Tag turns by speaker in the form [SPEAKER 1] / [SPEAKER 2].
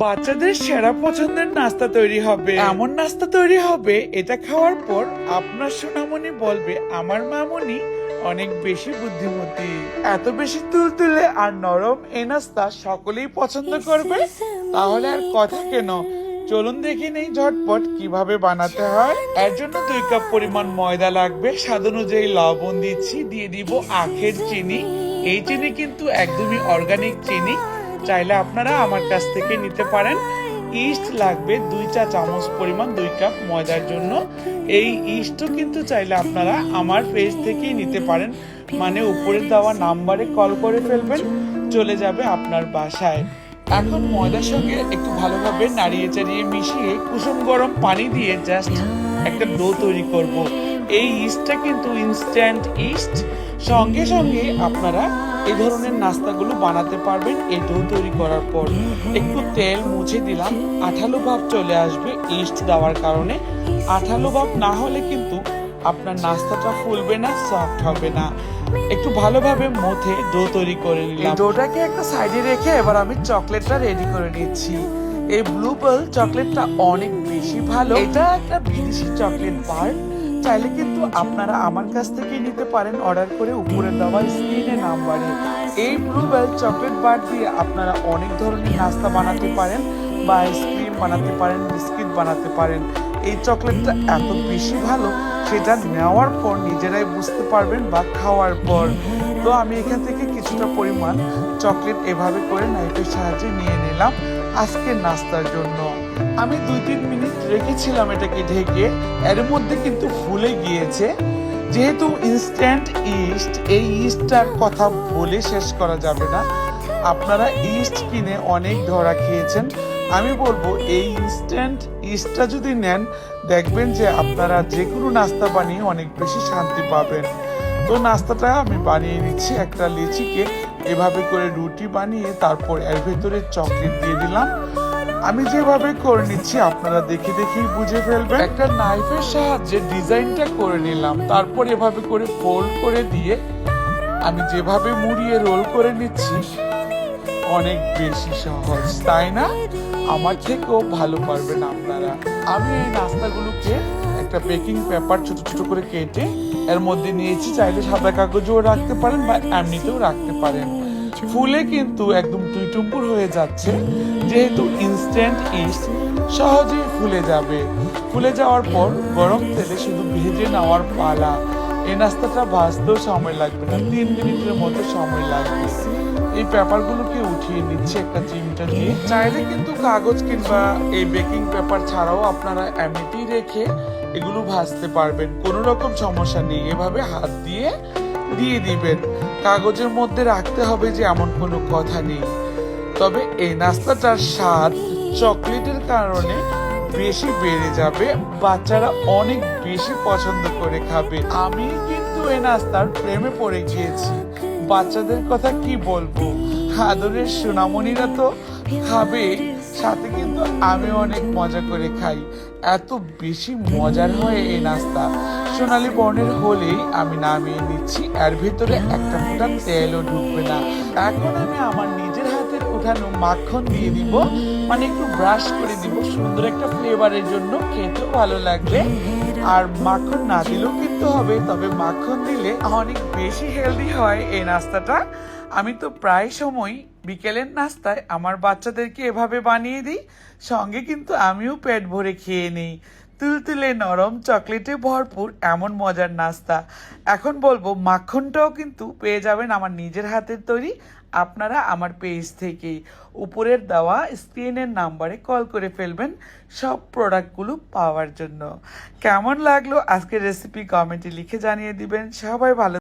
[SPEAKER 1] বাচ্চাদের সেরা পছন্দের নাস্তা তৈরি হবে। এমন নাস্তা তৈরি হবে এটা খাওয়ার পর আপনার সোনামণি বলবে আমার মামনি অনেক বেশি বুদ্ধিমতী। এত বেশি তুলতুলে আর নরম এ নাস্তা সকলেই পছন্দ করবে? তাহলে আর কথা কেন? চলুন দেখে নেই ঝটপট কীভাবে বানাতে হয়। এর জন্য দুই কাপ পরিমাণ ময়দা লাগবে। স্বাদ অনুযায়ী লবণ দিচ্ছি দিয়ে দিব আখের চিনি। এই চিনি কিন্তু একদমই অর্গানিক চিনি। চাইলে আপনারা আমার কাছ থেকে নিতে পারেন। ইস্ট লাগবে দুই চা চামচ পরিমাণ, দুই কাপ ময়দার জন্য। এই ইস্টও কিন্তু চাইলে আপনারা আমার পেজ থেকেই নিতে পারেন। মানে উপরে দেওয়া নাম্বারে কল করে ফেলবেন, চলে যাবে আপনার বাসায়। এখন ময়দার সঙ্গে একটু ভালোভাবে নাড়িয়ে চাড়িয়ে মিশিয়ে কুসুম গরম পানি দিয়ে জাস্ট একটা ডো তৈরি করব। এই ইস্টটা কিন্তু ইনস্ট্যান্ট ইস্ট। সঙ্গে সঙ্গে আপনারা এই ধরনের নাস্তাগুলো বানাতে পারবেন এই ডো তৈরি করার পর। একটু তেল মুছে দিলাম আঠালো ভাব চলে আসবে ইস্ট দেওয়ার কারণে। আঠালো ভাব না হলে কিন্তু আপনার নাস্তাটা ফুলবে না সফট হবে না। একটু ভালোভাবে মথে ডো তৈরি করে নিলাম। ডোটাকে একটা সাইডে রেখে এবার আমি চকলেটটা রেডি করে নিচ্ছি। এই ব্লু চকলেটটা অনেক বেশি ভালো। এটা একটা বিদেশি চকলেট বার চাইলে কিন্তু আপনারা আমার কাছ থেকে নিতে পারেন অর্ডার করে উপরে দেওয়া স্ক্রিনে নাম্বারে এই ব্লু বেল চকলেট বার দিয়ে আপনারা অনেক ধরনের নাস্তা বানাতে পারেন বা আইসক্রিম বানাতে পারেন বিস্কিট বানাতে পারেন। এই চকলেটটা এত বেশি ভালো, সেটা নেওয়ার পর নিজেরাই বুঝতে পারবেন বা খাওয়ার পর। তো আমি এখান থেকে কিছুটা পরিমাণ চকলেট এভাবে করে নাইফের সাহায্যে নিয়ে নিলাম আজকের নাস্তার জন্য। আমি দুই তিন মিনিট রেখেছিলাম এটাকে ঢেকে। এর মধ্যে কিন্তু ফুলে গিয়েছে। যেহেতু ইনস্ট্যান্ট ইস্ট এই ইস্টটার কথা বলে শেষ করা যাবে না। আপনারা ইস্ট কিনে অনেক ধরা খেয়েছেন। আমি বলব, এই ইনস্ট্যান্ট ইস্টটা যদি নেন, দেখবেন যে আপনারা যে কোনো নাস্তা বানিয়ে অনেক বেশি শান্তি পাবেন। তো নাস্তাটা আমি বানিয়ে নিচ্ছি একটা লিচিকে। এভাবে করে রুটি বানিয়ে তারপর এর ভেতরে চকলেট দিয়ে দিলাম। আমি যেভাবে করে নিচ্ছি, আপনারা দেখে দেখেই বুঝে ফেলবেন। একটা নাইফের সাহায্যে ডিজাইনটা করে নিলাম। তারপর এভাবে করে ফোল্ড করে দিয়ে আমি যেভাবে মুড়িয়ে রোল করে নিচ্ছি, অনেক বেশি সহজ, তাই না? আমার থেকেও ভালো পারবেন আপনারা। আমি এই নাস্তাগুলোকে একটা বেকিং পেপার ছোট ছোট করে কেটে এর মধ্যে নিয়েছি। চাইলে সাদা কাগজও রাখতে পারেন বা এমনিতেও রাখতে পারেন। ফুলে কিন্তু একদম টুইটুম্পুর হয়ে যাচ্ছে। যেহেতু ইনস্ট্যান্ট ইস্ট সহজেই ফুলে যাবে। ফুলে যাওয়ার পর গরম তেলে শুধু ভেজে নেওয়ার পালা। এই নাস্তাটা ভাজতেও সময় লাগবে না। তিন মিনিটের মতো সময় লাগবে। এই পেপারগুলোকে উঠিয়ে নিচ্ছে একটা চিমটা দিয়ে। চাইলে কিন্তু কাগজ কিংবা এই বেকিং পেপার ছাড়াও আপনারা এমনিতেই রেখে এগুলো ভাজতে পারবেন। কোনো রকম সমস্যা নেই। এভাবে হাত দিয়ে দিয়ে দিবেন। কাগজের মধ্যে রাখতে হবে যে এমন কোনো কথা নেই। তবে এই নাস্তাটার স্বাদ চকলেটের কারণে বেশি বেড়ে যাবে, বাচ্চারা অনেক বেশি পছন্দ করে খাবে। আমি কিন্তু এই নাস্তার প্রেমে পড়ে গিয়েছি। বাচ্চাদের কথা কি বলব? আদরের সোনামণিরা তো খাবে। সাথে কিন্তু আমি অনেক মজা করে খাই। এত বেশি মজার হয় এই নাস্তা। সোনালি বর্ণের হলেই আমি নামিয়ে নিচ্ছি, এর ভিতরে একটা ফোঁটা তেলও ঢুকবে না। এখন আমি আমার নিজের হাতের উঠানো মাখন দিয়ে দিব মানে একটু ব্রাশ করে দিব, সুন্দর একটা ফ্লেভারের জন্য, খেতেও ভালো লাগবে। আর মাখন না দিলেও কিন্তু হবে, তবে মাখন দিলে অনেক বেশি হেলদি হয় এই নাস্তাটা। আমি তো প্রায় সময় বিকেলের নাস্তায় আমার বাচ্চাদেরকে এভাবে বানিয়ে দিই, সঙ্গে কিন্তু আমিও পেট ভরে খেয়ে নেই। তুলতুলে নরম, চকলেটে ভরপুর, এমন মজার নাস্তা। এখন বলব, মাখনটাও কিন্তু পেয়ে যাবেন আমার নিজের হাতের তৈরি, আপনারা আমার পেজ থেকেই উপরের দেওয়া স্ক্রিনের নাম্বারে কল করে ফেলবেন, সব প্রোডাক্টগুলো পাওয়ার জন্য। কেমন লাগল আজকের রেসিপি কমেন্টে লিখে জানিয়ে দিবেন। সবাই ভালো